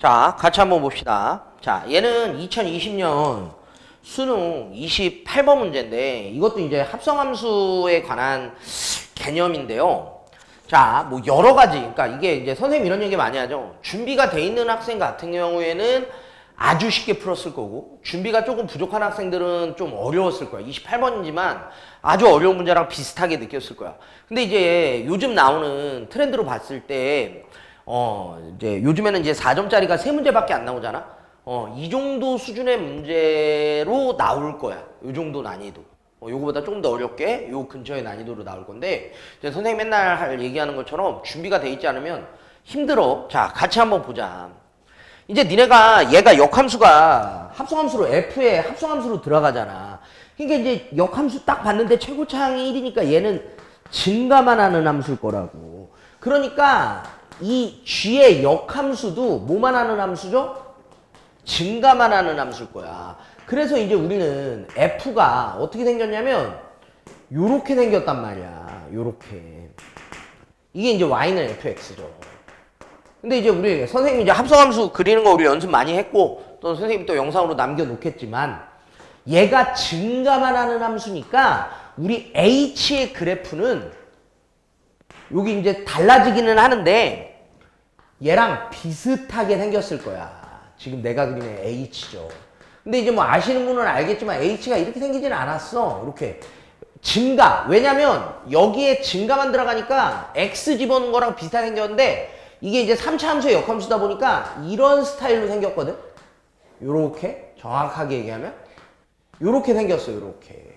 자, 같이 한번 봅시다. 자, 얘는 2020년 수능 28번 문제인데 이것도 이제 합성함수에 관한 개념인데요. 자, 뭐 여러 가지. 그러니까 이게 이제 선생님 이런 얘기 많이 하죠. 준비가 돼 있는 학생 같은 경우에는 아주 쉽게 풀었을 거고 준비가 조금 부족한 학생들은 좀 어려웠을 거야. 28번이지만 아주 어려운 문제랑 비슷하게 느꼈을 거야. 근데 이제 요즘 나오는 트렌드로 봤을 때 어, 이제 요즘에는 이제 4점짜리가 세 문제밖에 안 나오잖아. 어, 이 정도 수준의 문제로 나올 거야. 요 정도 난이도. 어, 요거보다 조금 더 어렵게 요 근처의 난이도로 나올 건데 이제 선생님 맨날 할 얘기하는 것처럼 준비가 돼 있지 않으면 힘들어. 자, 같이 한번 보자. 이제 니네가 얘가 역함수가 합성함수로 F에 합성함수로 들어가잖아. 그러니까 이제 역함수 딱 봤는데 최고차항이 1이니까 얘는 증가만 하는 함수일 거라고. 그러니까 이 G의 역함수도 뭐만 하는 함수죠? 증가만 하는 함수일 거야. 그래서 이제 우리는 F가 어떻게 생겼냐면 요렇게 생겼단 말이야. 요렇게. 이게 이제 Y는 FX죠. 근데 이제 우리 선생님이 이제 합성함수 그리는 거 우리 연습 많이 했고 또 선생님 또 영상으로 남겨 놓겠지만 얘가 증가만 하는 함수니까 우리 H의 그래프는 여기 이제 달라지기는 하는데 얘랑 비슷하게 생겼을 거야. 지금 내가 그리는 H죠. 근데 이제 뭐 아시는 분은 알겠지만 H가 이렇게 생기지는 않았어. 이렇게. 증가. 왜냐면 여기에 증가만 들어가니까 X 집어넣은 거랑 비슷하게 생겼는데 이게 이제 3차 함수의 역함수다 보니까 이런 스타일로 생겼거든. 요렇게 정확하게 얘기하면 요렇게 생겼어. 요렇게.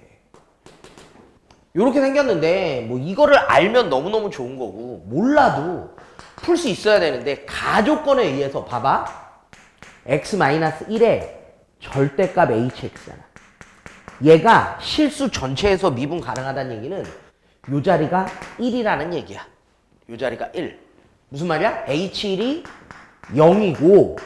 요렇게 생겼는데 뭐 이거를 알면 너무너무 좋은 거고 몰라도 풀 수 있어야 되는데 가조건에 의해서 봐봐. x-1의 절대값 hx잖아. 얘가 실수 전체에서 미분 가능하다는 얘기는 요 자리가 1이라는 얘기야. 요 자리가 1. 무슨 말이야? h1이 0이고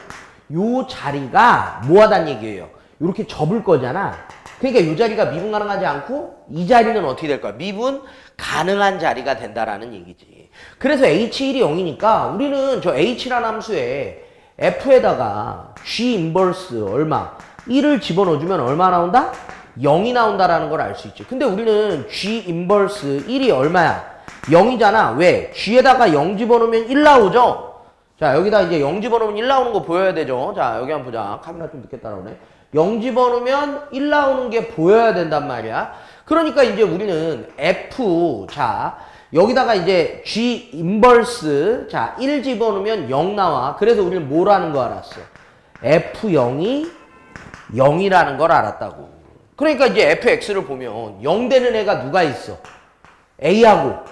요 자리가 뭐하다는 얘기예요? 이렇게 접을 거잖아. 그러니까 요 자리가 미분 가능하지 않고 이 자리는 어떻게 될 거야? 미분 가능한 자리가 된다라는 얘기지. 그래서 h1이 0이니까 우리는 저 h라는 함수에 f에다가 g 인버스 얼마 1을 집어넣어주면 얼마 나온다? 0이 나온다라는 걸 알 수 있지. 근데 우리는 g 인버스 1이 얼마야? 0이잖아. 왜? g에다가 0 집어넣으면 1 나오죠? 자, 여기다 이제 0 집어넣으면 1 나오는 거 보여야 되죠? 자, 여기 한번 보자. 카메라 좀 늦게 따라오네. 0 집어넣으면 1 나오는 게 보여야 된단 말이야. 그러니까 이제 우리는 f, 자, 여기다가 이제 g 인버스, 자, 1 집어넣으면 0 나와. 그래서 우리는 뭐라는 거 알았어? f0이 0이라는 걸 알았다고. 그러니까 이제 fx를 보면 0 되는 애가 누가 있어? a하고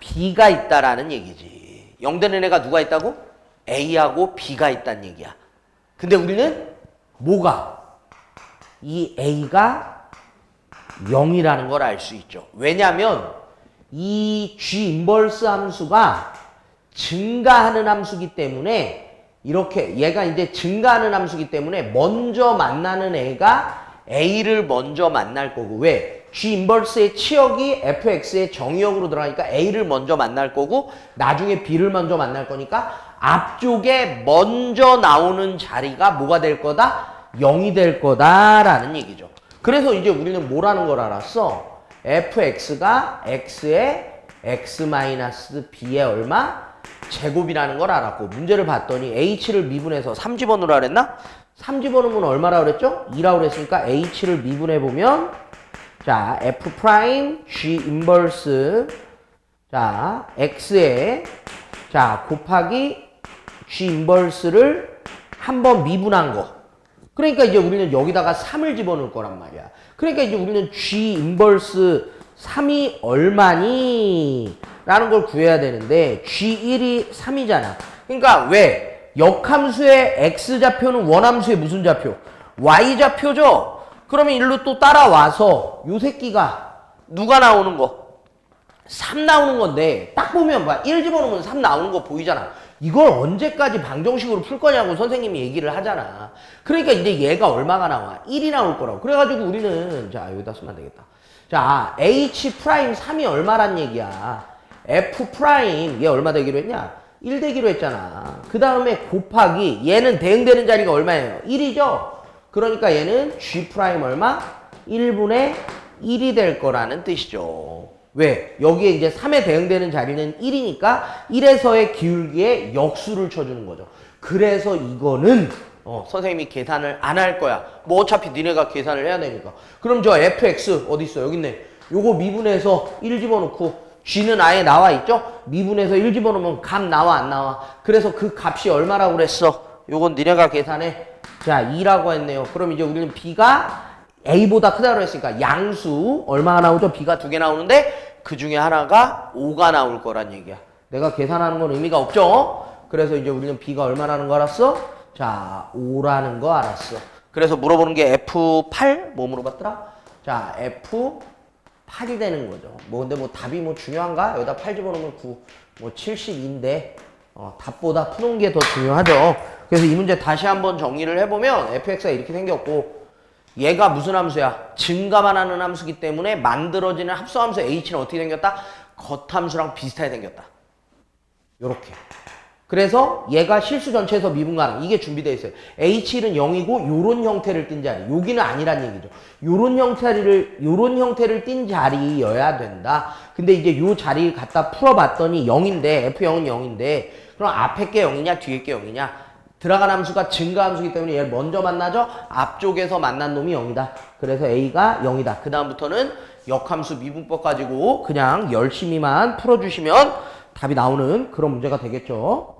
b가 있다라는 얘기지. 0 되는 애가 누가 있다고? a하고 b가 있다는 얘기야. 근데 우리는 뭐가? 이 a가 0이라는 걸 알 수 있죠. 왜냐하면 이 g 인버스 함수가 증가하는 함수기 때문에 이렇게 얘가 이제 증가하는 함수기 때문에 먼저 만나는 애가 a를 먼저 만날 거고 왜? g 인버스의 치역이 fx의 정의역으로 들어가니까 a를 먼저 만날 거고 나중에 b를 먼저 만날 거니까 앞쪽에 먼저 나오는 자리가 뭐가 될 거다? 0이 될 거다라는 얘기죠. 그래서 이제 우리는 뭐라는 걸 알았어? fx가 x의 x-b의 얼마? 제곱이라는 걸 알았고 문제를 봤더니 h를 미분해서 3집어넣으라 그랬나? 3집어넣으면 얼마라 그랬죠? 2라고 그랬으니까 h를 미분해 보면 자 f 프라임 g 인버스 자 x에 자 곱하기 g 인버스를 한번 미분한 거 그러니까 이제 우리는 여기다가 3을 집어넣을 거란 말이야. 그러니까 이제 우리는 G 인버스 3이 얼마니? 라는 걸 구해야 되는데 G1이 3이잖아. 그러니까 왜? 역함수의 X좌표는 원함수의 무슨 좌표? Y좌표죠? 그러면 일로 또 따라와서 요 새끼가 누가 나오는 거? 3 나오는 건데 딱 보면 봐. 1 집어넣으면 3 나오는 거 보이잖아. 이걸 언제까지 방정식으로 풀 거냐고 선생님이 얘기를 하잖아. 그러니까 이제 얘가 얼마가 나와? 1이 나올 거라고. 그래가지고 우리는 자 여기다 쓰면 안 되겠다. 자 h 프라임 3이 얼마란 얘기야? f 프라임 얘 얼마 되기로 했냐? 1대기로 했잖아. 그 다음에 곱하기 얘는 대응되는 자리가 얼마예요? 1이죠? 그러니까 얘는 G 프라임 얼마? 1분의 1이 될 거라는 뜻이죠. 왜? 여기에 이제 3에 대응되는 자리는 1이니까 1에서의 기울기에 역수를 쳐주는 거죠. 그래서 이거는 어, 선생님이 계산을 안 할 거야. 뭐 어차피 니네가 계산을 해야 되니까. 그럼 저 fx 어디 있어? 여기 있네. 요거 미분해서 1 집어넣고 g는 아예 나와 있죠? 미분해서 1 집어넣으면 값 나와 안 나와? 그래서 그 값이 얼마라고 그랬어? 요건 니네가 계산해. 자, 2라고 했네요. 그럼 이제 우리는 b가 a보다 크다고 했으니까 양수 얼마가 나오죠? b가 두 개 나오는데 그 중에 하나가 5가 나올 거란 얘기야. 내가 계산하는 건 의미가 없죠? 그래서 이제 우리는 b가 얼마라는 거 알았어? 자, 5라는 거 알았어. 그래서 물어보는 게 F8? 뭐 물어봤더라? 자, F8이 되는 거죠. 뭐, 근데 뭐 답이 뭐 중요한가? 여기다 8 집어넣으면 9. 뭐 72인데, 어, 답보다 푸는 게 더 중요하죠. 그래서 이 문제 다시 한번 정리를 해보면 fx가 이렇게 생겼고, 얘가 무슨 함수야? 증가만 하는 함수기 때문에 만들어지는 합성함수 h는 어떻게 생겼다? 겉함수랑 비슷하게 생겼다. 요렇게. 그래서 얘가 실수 전체에서 미분 가능. 이게 준비되어 있어요. H1은 0이고 요런 형태를 띈 자리. 여기는 아니란 얘기죠. 요런 형태를 요런 형태를 띈 자리여야 된다. 근데 이제 요 자리를 갖다 풀어 봤더니 0인데 F0은 0인데 그럼 앞에 게 0이냐 뒤에 게 0이냐? 들어간 함수가 증가 함 수기 때문에 얘를 먼저 만나죠. 앞쪽에서 만난 놈이 0이다. 그래서 A가 0이다. 그 다음부터는 역함수 미분법 가지고 그냥 열심히만 풀어주시면 답이 나오는 그런 문제가 되겠죠.